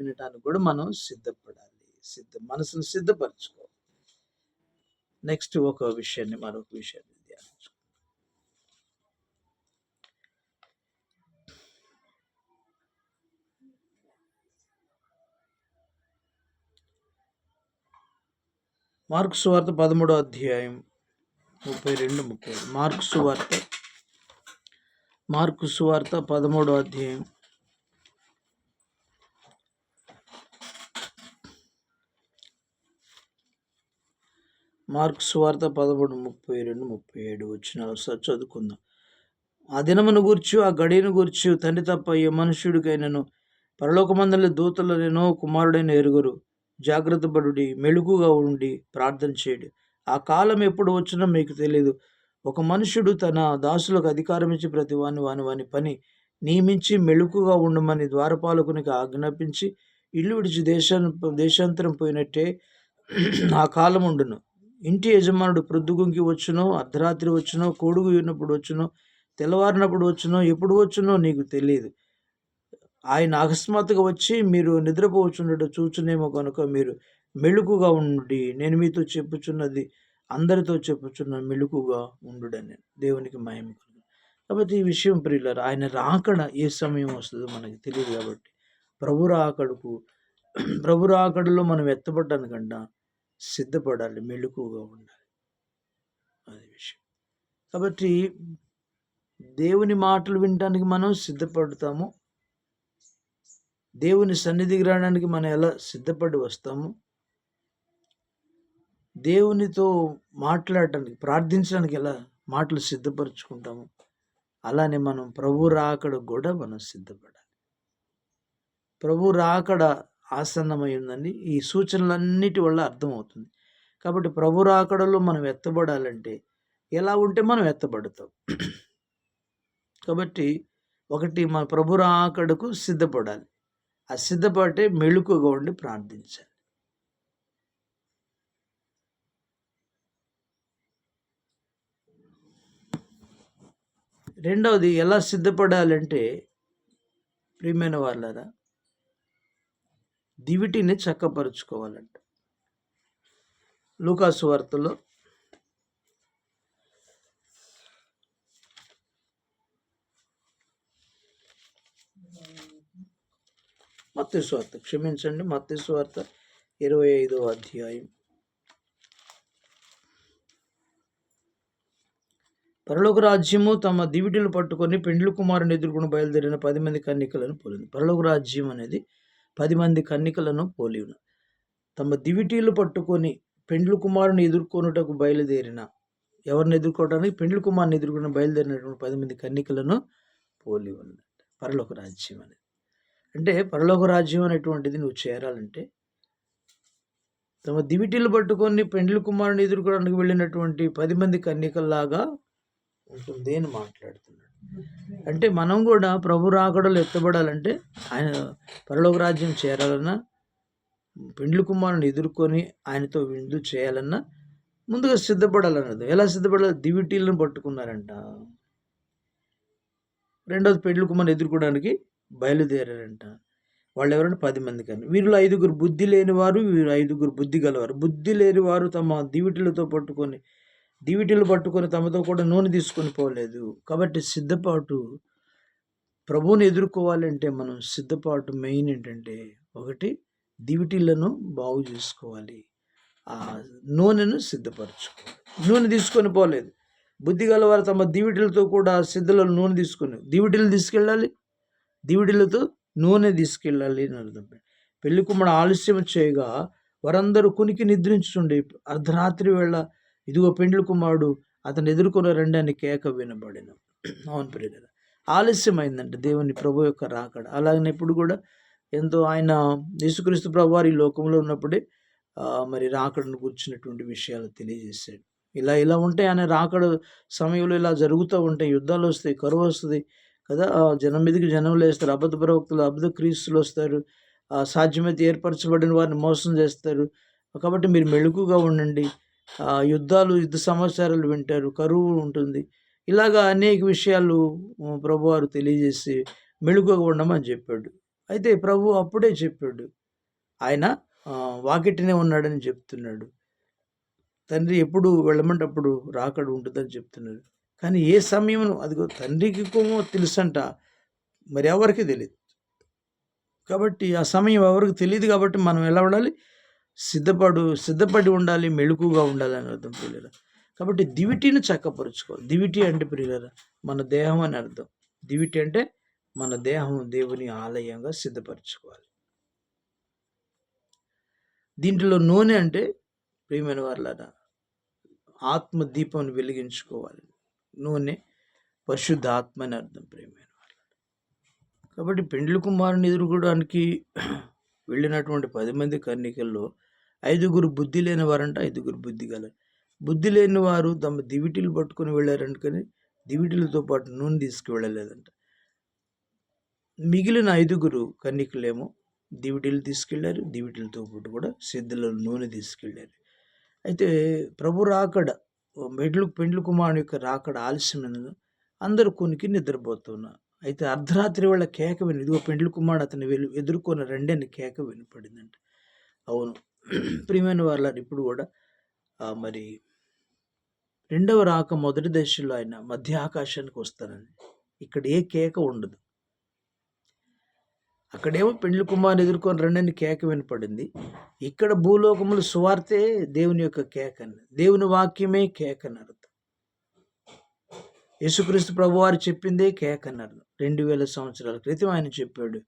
వినటానికి కూడా మనం సిద్ధపడాలి. సిద్ధ మనసును సిద్ధపరచుకోవాలి. నెక్స్ట్ ఒక విషయాన్ని మరొక విషయాన్ని ధ్యానించుకో మార్క్స్ వార్త పదమూడో అధ్యాయం ముప్పై రెండు ముప్పై మార్క్స్ వార్త మార్క్స్ వార్త పదమూడో అధ్యాయం మార్క్స్ వార్త పదమూడు ముప్పై రెండు ముప్పై ఏడు వచ్చిన ఒకసారి చదువుకుందాం. ఆ దినమును గూర్చి ఆ గడియను గూర్చి తండ్రి తప్ప ఏ మనుష్యుడికైనను పరలోకమందలి దూతలనేనో కుమారుడైన ఎరుగురు. జాగ్రత్త పడుడి మెలుగుగా ఉండి ప్రార్థన చేయడు. ఆ కాలం ఎప్పుడు వచ్చినా మీకు తెలియదు ఒక మనుషుడు తన దాసులకు అధికారం ఇచ్చి ప్రతి వాని వాని వాని పని నియమించి మెలుకుగా ఉండమని ద్వారపాలకునికి ఆజ్ఞాపించి ఇల్లు విడిచి దేశాన్ని దేశాంతరం పోయినట్టే ఆ కాలం ఉండును. ఇంటి యజమానుడు ప్రొద్దుగుంకి వచ్చునో అర్ధరాత్రి వచ్చునో కోడుగు విన్నప్పుడు వచ్చునో తెల్లవారినప్పుడు వచ్చునో ఎప్పుడు వచ్చునో నీకు తెలియదు ఆయన అకస్మాత్తుగా వచ్చి మీరు నిద్రపోవచ్చుండటం చూచునేమో కనుక మీరు మెలుకుగా ఉండి నేను మీతో చెప్పుచున్నది అందరితో చెప్పుచున్న మెలుకుగా ఉండుడని దేవునికి మహిమ కాబట్టి ఈ విషయం ప్రియులరు ఆయన రాకడ ఏ సమయం వస్తుందో మనకి తెలియదు కాబట్టి ప్రభు రాకడకు ప్రభు రాకడలో మనం ఎత్తబడ్డానికంట సిద్ధపడాలి మెలకుగా ఉండాలి. అది విషయం. కాబట్టి దేవుని మాటలు వినడానికి మనం సిద్ధపడతాము. దేవుని సన్నిధికి రావడానికి మనం ఎలా సిద్ధపడి వస్తాము? దేవునితో మాట్లాడటానికి ప్రార్థించడానికి ఎలా మాటలు సిద్ధపరచుకుంటాము? అలానే మనం ప్రభు రాకడ కూడా మనం సిద్ధపడాలి. ప్రభు రాకడ ఆసన్నమై ఉందని ఈ సూచనలన్నిటి వల్ల అర్థమవుతుంది. కాబట్టి ప్రభు రాకడలో మనం ఎత్తబడాలంటే ఎలా ఉంటే మనం ఎత్తబడతాం. కాబట్టి ఒకటి మన ప్రభు రాకడకు సిద్ధపడాలి. ఆ సిద్ధపడే మెళుకుగా ఉండి ప్రార్థించాలి. రెండవది ఎలా సిద్ధపడాలంటే ప్రియమైన వాళ్ళరా దివిటిని చక్కపరుచుకోవాలంట. లూకాసు వార్తలో మత్స్వార్త క్షమించండి మత్స్వార్త ఇరవై ఐదవ అధ్యాయం. పరలోక రాజ్యము తమ దివిటిలు పట్టుకొని పెండ్లు కుమారుని ఎదుర్కొని బయలుదేరిన పది మంది కన్నికలను పోలింది. పరలోక రాజ్యం అనేది పది మంది కన్నికలను పోలి తమ దివిటీలు పట్టుకొని పెండ్లు కుమారుని ఎదుర్కొనుటకు బయలుదేరిన ఎవరిని ఎదుర్కోవడానికి పెండ్లు కుమారుని ఎదుర్కొని బయలుదేరినటువంటి పది మంది కన్నికలను పోలి ఉన్నది పరలోక రాజ్యం అనేది. అంటే పరలోక రాజ్యం అనేటువంటిది నువ్వు చేరాలంటే తమ దివిటీలు పట్టుకొని పెండ్లు కుమారుని ఎదుర్కోవడానికి వెళ్ళినటువంటి పది మంది కన్నికల్లాగా ఉంటుంది అని మాట్లాడుతున్నాడు. అంటే మనం కూడా ప్రభు రాకడలు ఎత్తబడాలంటే ఆయన పరలోక రాజ్యం చేరాలన్నా పెండ్లి కుమారుని ఎదుర్కొని ఆయనతో విందు చేయాలన్నా ముందుగా సిద్ధపడాలన్నది ఎలా సిద్ధపడాలి? దివిటీలను పట్టుకున్నారంట. రెండోది పెండ్లి కుమారుని ఎదుర్కోవడానికి బయలుదేరారంట. వాళ్ళు ఎవరంటే పది మంది కానీ. వీరిలో ఐదుగురు బుద్ధి లేనివారు వీరు ఐదుగురు బుద్ధి గలవారు. బుద్ధి లేని వారు తమ దివిటీలతో పట్టుకొని దివిటీలు పట్టుకొని తమతో కూడా నూనె తీసుకొని పోలేదు. కాబట్టి సిద్ధపాటు ప్రభువుని ఎదుర్కోవాలంటే మనం సిద్ధపాటు మెయిన్ ఏంటంటే ఒకటి దివిటీలను బాగు చేసుకోవాలి. ఆ నూనెను సిద్ధపరచుకోవాలి. నూనె తీసుకొని పోలేదు. బుద్ధి గలవారు తమ దివిటీలతో కూడా సిద్ధలో నూనె తీసుకొని దివిటీలు తీసుకెళ్ళాలి. దివిటీలతో నూనె తీసుకెళ్ళాలి అని అర్థం. పెళ్ళి కుమ్మడి ఆలస్యం చేయగా వారందరూ కునికి నిద్రించుండే అర్ధరాత్రి వేళ ఇదిగో పెండ్లి కుమారుడు అతను ఎదుర్కొన్న రెండని కేక వినబడిన. అవును ప్రియుల ఆలస్యమైందంట దేవుని ప్రభు యొక్క రాకడ. అలాగనే ఇప్పుడు కూడా ఎంతో ఆయన యేసుక్రీస్తు ప్రభు వారి లోకంలో ఉన్నప్పుడే మరి రాకడను కూర్చున్నటువంటి విషయాలు తెలియజేశాడు. ఇలా ఇలా ఉంటే ఆయన రాకడ సమయంలో ఇలా జరుగుతూ ఉంటాయి. యుద్ధాలు వస్తాయి కరువు వస్తుంది కదా. జనం మీదకి జనం వేస్తారు అబద్ధ ప్రవక్తలు అబద్ధ క్రీస్తులు వస్తారు. సాధ్యమైతే ఏర్పరచబడిన వారిని మోసం చేస్తారు. కాబట్టి మీరు మెళుకుగా ఉండండి. యుద్ధాలు యుద్ధ సమాచారాలు వింటారు. కరువు ఉంటుంది. ఇలాగా అనేక విషయాలు ప్రభువారు తెలియజేసి మెళుకుగా ఉండమని చెప్పాడు. అయితే ప్రభు అప్పుడే చెప్పాడు. ఆయన ఆ, వాకిటినే ఉన్నాడని చెప్తున్నాడు. తండ్రి ఎప్పుడు వెళ్ళమంటప్పుడు రాకడు ఉంటుందని చెప్తున్నాడు. కానీ ఏ సమయం అదిగో తండ్రికి కోమో తెలుసంట. మరి ఎవరికి తెలియదు కాబట్టి ఆ సమయం ఎవరికి తెలియదు కాబట్టి మనం ఎలా ఉండాలి సిద్ధపడు సిద్ధపడి ఉండాలి మెళుకుగా ఉండాలి అని అర్థం ప్రియులరా? కాబట్టి దివిటీని చక్కపరుచుకోవాలి. దివిటి అంటే ప్రియులరా మన దేహం అని అర్థం. దివిటి అంటే మన దేహం దేవుని ఆలయంగా సిద్ధపరచుకోవాలి. దీంట్లో నూనె అంటే ప్రియమైన వాళ్ళరా ఆత్మ దీపం వెలిగించుకోవాలి. నూనె పరిశుద్ధ ఆత్మ అని అర్థం ప్రియమైన వాళ్ళ కాబట్టి పెండ్లి కుమారుని ఎదుర్కోవడానికి వెళ్ళినటువంటి పది మంది కన్నికల్లో ఐదుగురు బుద్ధి లేని వారంట ఐదుగురు బుద్ధి గల బుద్ధి లేని వారు తమ దివిటీలు పట్టుకొని వెళ్ళారంట కానీ దివిటీలతో పాటు నూనె తీసుకువెళ్ళలేదంట. మిగిలిన ఐదుగురు కన్నికలేమో దివిటీలు తీసుకెళ్ళారు దివిటీలతో పాటు కూడా సిద్ధుల నూనె తీసుకెళ్ళారు. అయితే ప్రభు రాకడ మెడ్లు పెండ్లు కుమారుని యొక్క రాకడ ఆలస్యమైన అందరూ కొనికి నిద్రపోతున్నారు అయితే అర్ధరాత్రి వాళ్ళ కేక విని ఇదిగో పెండ్లి కుమారుడు అతను వెలు ఎదుర్కొన్న రెండని కేక వినపడిందంట. అవును ప్రియమైన వాళ్ళ ఇప్పుడు కూడా మరి రెండవ రాక మొదటి దశలో ఆయన మధ్య ఆకాశానికి వస్తారని ఇక్కడ ఏ కేక ఉండదు. అక్కడేమో పెండ్లి కుమార్ ఎదుర్కొని రెండని కేక వినపడింది. ఇక్కడ భూలోకములు సువార్తే దేవుని యొక్క కేక అని దేవుని వాక్యమే కేక అని అర్థం. యేసుక్రీస్తు ప్రభు వారు చెప్పిందే కేక అని అర్థం. రెండు వేల సంవత్సరాల క్రితం ఆయన చెప్పాడు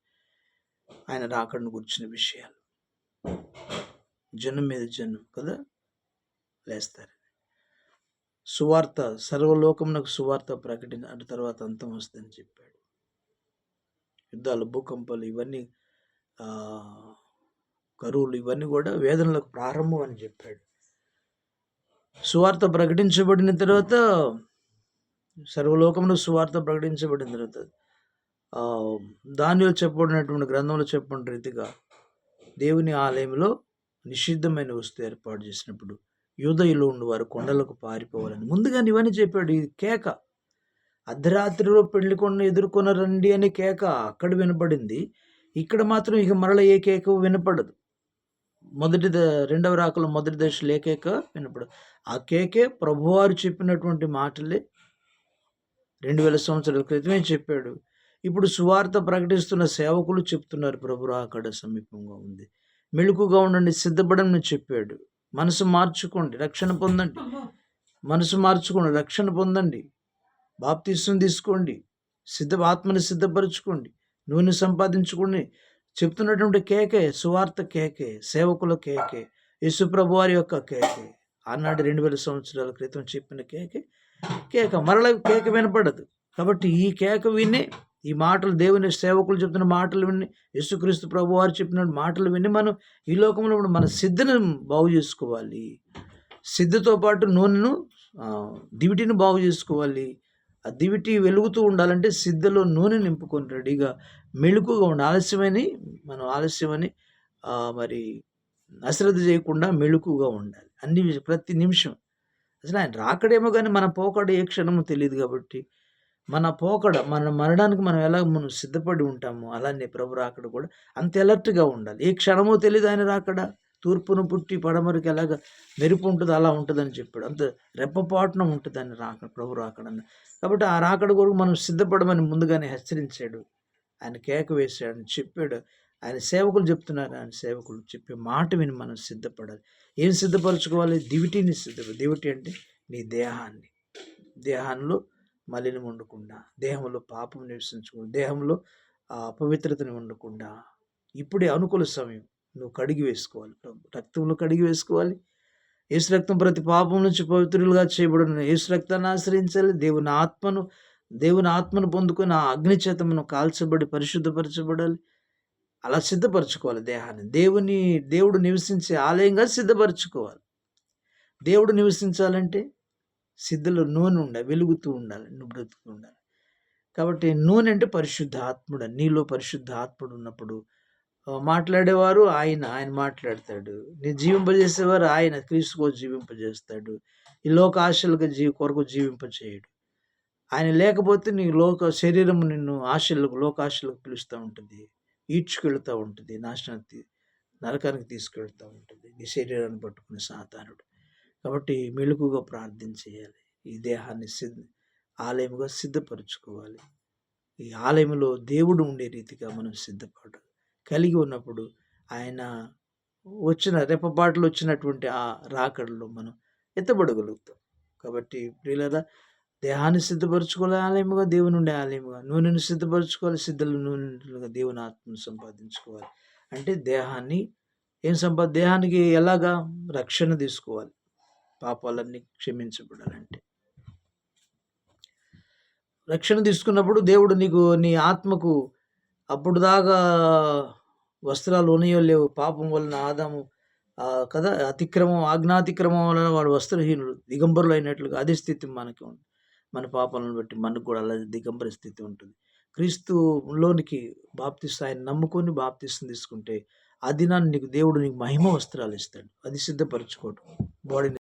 ఆయన రాకడను గురించిన విషయాలు. జనం మీద జనం కదా? లేస్తారు. సువార్త సర్వలోకమునకు సువార్త ప్రకటన అటు తర్వాత అంతం వస్తుందని చెప్పాడు. యుద్ధాలు భూకంపాలు ఇవన్నీ కరువులు ఇవన్నీ కూడా వేదనలకు ప్రారంభం అని చెప్పాడు. సువార్త ప్రకటించబడిన తర్వాత సర్వలోకంలో సువార్త ప్రకటించబడిన తర్వాత దానిలో చెప్పబడినటువంటి గ్రంథంలో చెప్పిన రీతిగా దేవుని ఆలయంలో నిషిద్ధమైన వస్తువు ఏర్పాటు చేసినప్పుడు యూదయులో వారు కొండలకు పారిపోవాలని. ముందుగానే ఇవన్నీ చెప్పాడు ఇది కేక. అర్ధరాత్రిలో పెళ్ళి కొండ ఎదుర్కొన్న రండి అని కేక అక్కడ వినపడింది. ఇక్కడ మాత్రం ఇక మరల ఏ కేక వినపడదు. మొదటి ద- రెండవ రాకలో మొదటి దశలో ఏ కేక వినపడదు. ఆ కేకే ప్రభువారు చెప్పినటువంటి మాటలే. రెండు వేల సంవత్సరాల క్రితమే చెప్పాడు. ఇప్పుడు సువార్త ప్రకటిస్తున్న సేవకులు చెప్తున్నారు. ప్రభు రాకడ సమీపంగా ఉంది. మెళుకుగా ఉండండి సిద్ధపడని చెప్పాడు. మనసు మార్చుకోండి రక్షణ పొందండి. మనసు మార్చుకోండి రక్షణ పొందండి. బాప్తీసం తీసుకోండి సిద్ధ ఆత్మని సిద్ధపరచుకోండి నూనె సంపాదించుకోండి. చెప్తున్నటువంటి కేకే సువార్త కేకే సేవకుల కేకే యేసుప్రభు వారి యొక్క కేకే. ఆనాడు రెండు వేల సంవత్సరాల క్రితం చెప్పిన కేకే కేక మరల కేక వినపడదు. కాబట్టి ఈ కేక విని ఈ మాటలు దేవుని సేవకులు చెప్తున్న మాటలు విని యేసుక్రీస్తు ప్రభు వారు చెప్పిన మాటలు విని మనం ఈ లోకంలో మన సిద్ధను బాగు చేసుకోవాలి. సిద్ధతో పాటు నూనెను దివిటిని బాగు చేసుకోవాలి. ఆ దివిటి వెలుగుతూ ఉండాలంటే సిద్ధలో నూనె నింపుకొని రెడీగా మెళుకుగా ఉండి ఆలస్యమని మనం ఆలస్యమని మరి అశ్రద్ధ చేయకుండా మెళుకుగా ఉండాలి. అన్ని ప్రతి నిమిషం. అసలు ఆయన రాకడేమో కానీ మన పోకడ ఏ క్షణమో తెలియదు కాబట్టి మన పోకడ మన మరణానికి మనం ఎలా మనం సిద్ధపడి ఉంటామో అలానే ప్రభు రాకడ కూడా అంత ఎలర్ట్గా ఉండాలి. ఏ క్షణమో తెలియదు ఆయన రాకడ. తూర్పును పుట్టి పడమరికి ఎలాగ మెరుపు ఉంటుంది అలా ఉంటుందని చెప్పాడు. అంత రెప్పపాటున ఉంటుంది ఆయన రాకడ ప్రభు రాకడన్న కాబట్టి ఆ రాకడ కొరకు మనం సిద్ధపడమని ముందుగానే హెచ్చరించాడు. ఆయన కేక వేశాడు అని చెప్పాడు. ఆయన సేవకులు చెప్తున్నారు ఆయన సేవకులు చెప్పే మాట విని మనం సిద్ధపడాలి. ఏం సిద్ధపరచుకోవాలి? దివిటిని సిద్ధ దివిటి అంటే నీ దేహాన్ని. దేహంలో మలినం ఉండకుండా దేహంలో పాపం నివసించకుండా దేహంలో ఆ అపవిత్రతని ఉండకుండా ఇప్పుడే అనుకూల సమయం. నువ్వు కడిగి వేసుకోవాలి. రక్తంలో కడిగి వేసుకోవాలి. యేసు రక్తం ప్రతి పాపం నుంచి పవిత్రులుగా చేయబడిన. యేసు రక్తాన్ని ఆశ్రయించాలి. దేవుని ఆత్మను దేవుని ఆత్మను పొందుకొని ఆ అగ్ని చేత మనం కాల్చబడి పరిశుద్ధపరచబడాలి. అలా సిద్ధపరచుకోవాలి దేహాన్ని. దేవుని దేవుడు నివసించే ఆలయంగా సిద్ధపరచుకోవాలి. దేవుడు నివసించాలంటే సిద్ధలో నూనె ఉండాలి వెలుగుతూ ఉండాలి నువ్వు బ్రతుకుతూ ఉండాలి. కాబట్టి నూనె అంటే పరిశుద్ధ ఆత్ముడు నీలో పరిశుద్ధ ఆత్ముడు ఉన్నప్పుడు మాట్లాడేవారు ఆయన ఆయన మాట్లాడతాడు. నీ జీవింపజేసేవారు ఆయన క్రీస్తుకో జీవింపజేస్తాడు. ఈ లోక ఆశలకు జీ కొరకు జీవింపజేయడు ఆయన లేకపోతే నీ లోక శరీరం నిన్ను ఆశలకు లోకాశలకు పిలుస్తూ ఉంటుంది. ఈడ్చుకెళ్తూ ఉంటుంది నాశనానికి నరకానికి తీసుకెళ్తూ ఉంటుంది. నీ శరీరాన్ని పట్టుకునే సాతానుడు. కాబట్టి మెలుగుగా ప్రార్థన చేయాలి. ఈ దేహాన్ని సిద్ధ ఆలయముగా సిద్ధపరచుకోవాలి. ఈ ఆలయంలో దేవుడు ఉండే రీతిగా మనం సిద్ధపడాలి కలిగి ఉన్నప్పుడు ఆయన వచ్చిన రెప్పపాట్లు వచ్చినటువంటి ఆ రాకడలో మనం ఎత్తబడగలుగుతాం. కాబట్టి ప్రియులరా దేహాన్ని సిద్ధపరచుకోవాలి ఆలయముగా దేవుని ఉండే ఆలయముగా నూనెను సిద్ధపరచుకోవాలి సిద్ధలు నూనెలుగా దేవుని ఆత్మను సంపాదించుకోవాలి. అంటే దేహాన్ని ఏం సంపా దేహానికి ఎలాగా రక్షణ తీసుకోవాలి? పాపాలన్నీ క్షమించబడాలంటే. రక్షణ తీసుకున్నప్పుడు దేవుడు నీకు నీ ఆత్మకు అప్పుడు దాకా వస్త్రాలు ఉన్నాయో లేవు పాపం వలన ఆదాము కదా అతిక్రమం ఆజ్ఞాతిక్రమం వలన వాడు వస్త్రహీనుడు దిగంబరులు అయినట్లుగా అదే స్థితి మనకి ఉంది. మన పాపాలను బట్టి మనకు కూడా అలా దిగంబర స్థితి ఉంటుంది. క్రీస్తులోనికి బాప్తిస్తూ ఆయన నమ్ముకొని బాప్తిస్తుని తీసుకుంటే ఆ దినాన్ని నీకు దేవుడు నీకు మహిమ వస్త్రాలు ఇస్తాడు. అది సిద్ధపరచుకోవడం బాడీని